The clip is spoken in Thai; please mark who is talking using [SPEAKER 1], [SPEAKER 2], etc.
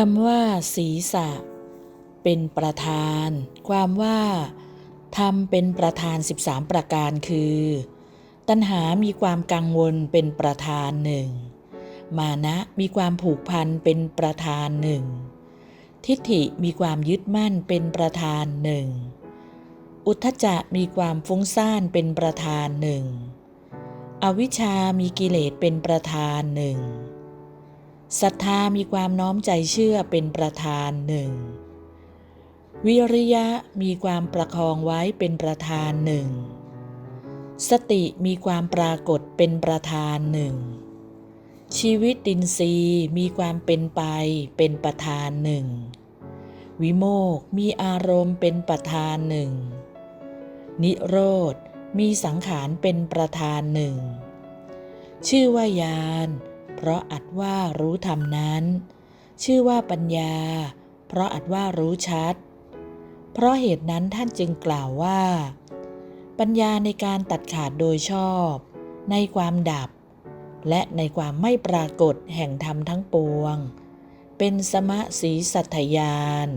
[SPEAKER 1] คำว่า ศีรษะ เป็นประธาน ความว่าทำเป็นประธาน 13 ประการคือ ตัณหามีความกังวลเป็นประธานหนึ่งมานะมีความผูกพันเป็นประธานหนึ่งทิฏฐิมีความยึดมั่นเป็นประธานหนึ่งอุทธจะมีความฟุ้งซ่านเป็นประธานหนึ่งอวิชชามีกิเลสเป็นประธานหนึ่ง ศรัทธามีความน้อมใจเชื่อเป็นประธานหนึ่งวิริยะมีความประคองไว้เป็นประธานหนึ่งสติมีความปรากฏเป็นประธานหนึ่งชีวิตดินทรีมีความเป็นไปเป็นประธานหนึ่งวิโมกมีอารมณ์เป็นประธานหนึ่งนิโรธมีสังขารเป็นประธานหนึ่งชื่อว่ายาน เพราะอัดว่ารู้ธรรมนั้น ชื่อว่าปัญญา เพราะอัดว่ารู้ชัด เพราะเหตุนั้นท่านจึงกล่าวว่า ปัญญาในการตัดขาดโดยชอบ ในความดับ และในความไม่ปรากฏแห่งธรรมทั้งปวง เป็นสมะสีสัทยาน